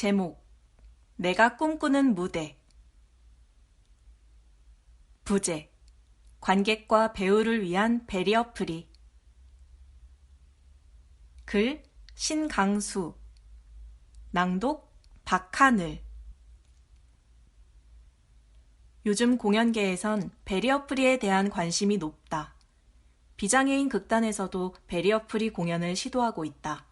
제목 내가 꿈꾸는 무대 부제 관객과 배우를 위한 배리어 프리 글 신강수 낭독 박하늘 요즘 공연계에선 배리어 프리에 대한 관심이 높다. 비장애인 극단에서도 배리어 프리 공연을 시도하고 있다.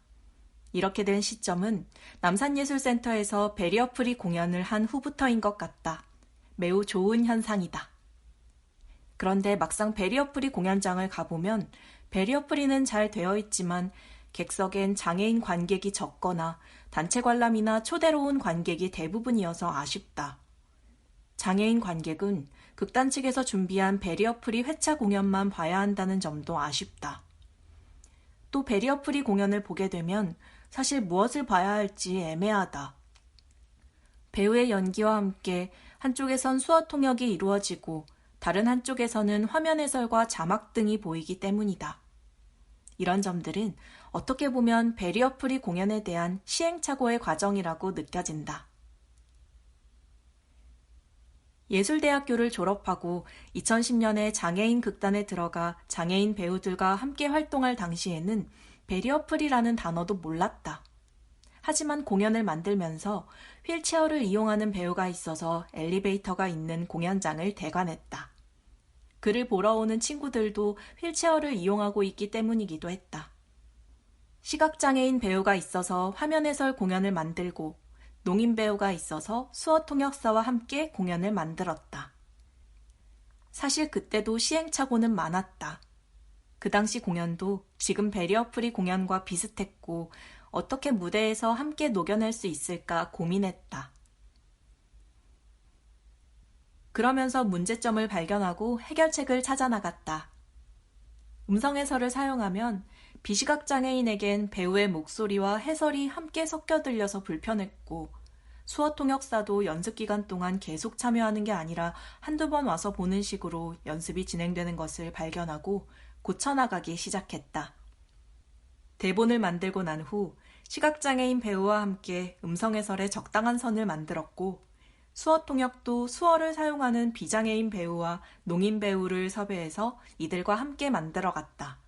이렇게 된 시점은 남산예술센터에서 베리어 프리 공연을 한 후부터인 것 같다. 매우 좋은 현상이다. 그런데 막상 베리어 프리 공연장을 가보면 베리어 프리는 잘 되어 있지만 객석엔 장애인 관객이 적거나 단체 관람이나 초대로 온 관객이 대부분이어서 아쉽다. 장애인 관객은 극단 측에서 준비한 베리어 프리 회차 공연만 봐야 한다는 점도 아쉽다. 또 베리어 프리 공연을 보게 되면 사실 무엇을 봐야 할지 애매하다. 배우의 연기와 함께 한쪽에선 수어 통역이 이루어지고 다른 한쪽에서는 화면 해설과 자막 등이 보이기 때문이다. 이런 점들은 어떻게 보면 베리어 프리 공연에 대한 시행착오의 과정이라고 느껴진다. 예술대학교를 졸업하고 2010년에 장애인 극단에 들어가 장애인 배우들과 함께 활동할 당시에는 베리어프리라는 단어도 몰랐다. 하지만 공연을 만들면서 휠체어를 이용하는 배우가 있어서 엘리베이터가 있는 공연장을 대관했다. 그를 보러 오는 친구들도 휠체어를 이용하고 있기 때문이기도 했다. 시각장애인 배우가 있어서 화면 해설 공연을 만들고 농인 배우가 있어서 수어 통역사와 함께 공연을 만들었다. 사실 그때도 시행착오는 많았다. 그 당시 공연도 지금 베리어 프리 공연과 비슷했고 어떻게 무대에서 함께 녹여낼 수 있을까 고민했다. 그러면서 문제점을 발견하고 해결책을 찾아 나갔다. 음성 해설을 사용하면 비시각 장애인에겐 배우의 목소리와 해설이 함께 섞여 들려서 불편했고 수어 통역사도 연습 기간 동안 계속 참여하는 게 아니라 한두 번 와서 보는 식으로 연습이 진행되는 것을 발견하고 고쳐나가기 시작했다. 대본을 만들고 난 후 시각장애인 배우와 함께 음성해설에 적당한 선을 만들었고 수어 통역도 수어를 사용하는 비장애인 배우와 농인 배우를 섭외해서 이들과 함께 만들어갔다.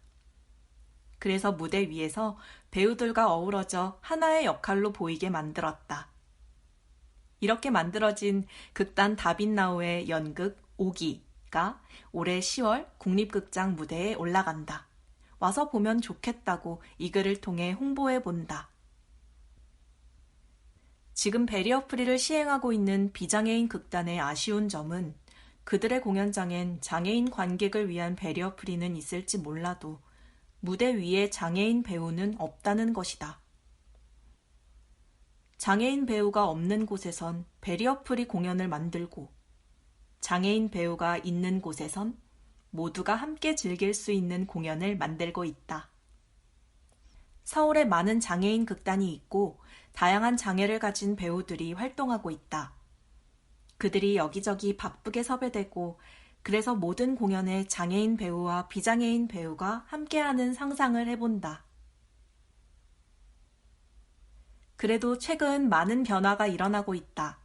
그래서 무대 위에서 배우들과 어우러져 하나의 역할로 보이게 만들었다. 이렇게 만들어진 극단 다빈나우의 연극 오기 가 올해 10월 국립극장 무대에 올라간다. 와서 보면 좋겠다고 이 글을 통해 홍보해 본다. 지금 베리어 프리를 시행하고 있는 비장애인 극단의 아쉬운 점은 그들의 공연장엔 장애인 관객을 위한 베리어 프리는 있을지 몰라도 무대 위에 장애인 배우는 없다는 것이다. 장애인 배우가 없는 곳에선 베리어 프리 공연을 만들고 장애인 배우가 있는 곳에선 모두가 함께 즐길 수 있는 공연을 만들고 있다. 서울에 많은 장애인 극단이 있고 다양한 장애를 가진 배우들이 활동하고 있다. 그들이 여기저기 바쁘게 섭외되고 그래서 모든 공연에 장애인 배우와 비장애인 배우가 함께하는 상상을 해본다. 그래도 최근 많은 변화가 일어나고 있다.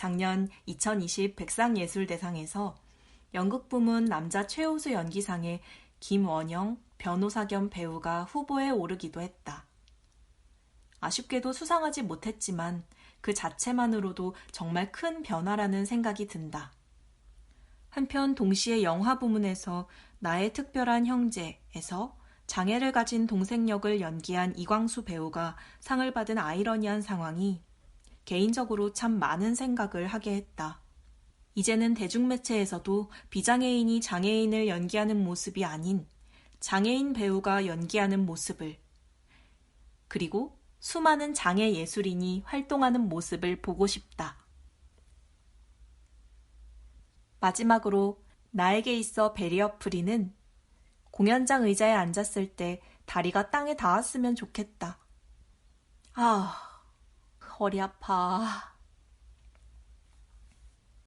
작년 2020 백상예술대상에서 연극 부문 남자 최우수 연기상에 김원영 변호사 겸 배우가 후보에 오르기도 했다. 아쉽게도 수상하지 못했지만 그 자체만으로도 정말 큰 변화라는 생각이 든다. 한편 동시에 영화 부문에서 나의 특별한 형제에서 장애를 가진 동생 역을 연기한 이광수 배우가 상을 받은 아이러니한 상황이 개인적으로 참 많은 생각을 하게 했다. 이제는 대중매체에서도 비장애인이 장애인을 연기하는 모습이 아닌 장애인 배우가 연기하는 모습을 그리고 수많은 장애 예술인이 활동하는 모습을 보고 싶다. 마지막으로 나에게 있어 베리어 프리는 공연장 의자에 앉았을 때 다리가 땅에 닿았으면 좋겠다. 아, 허리 아파.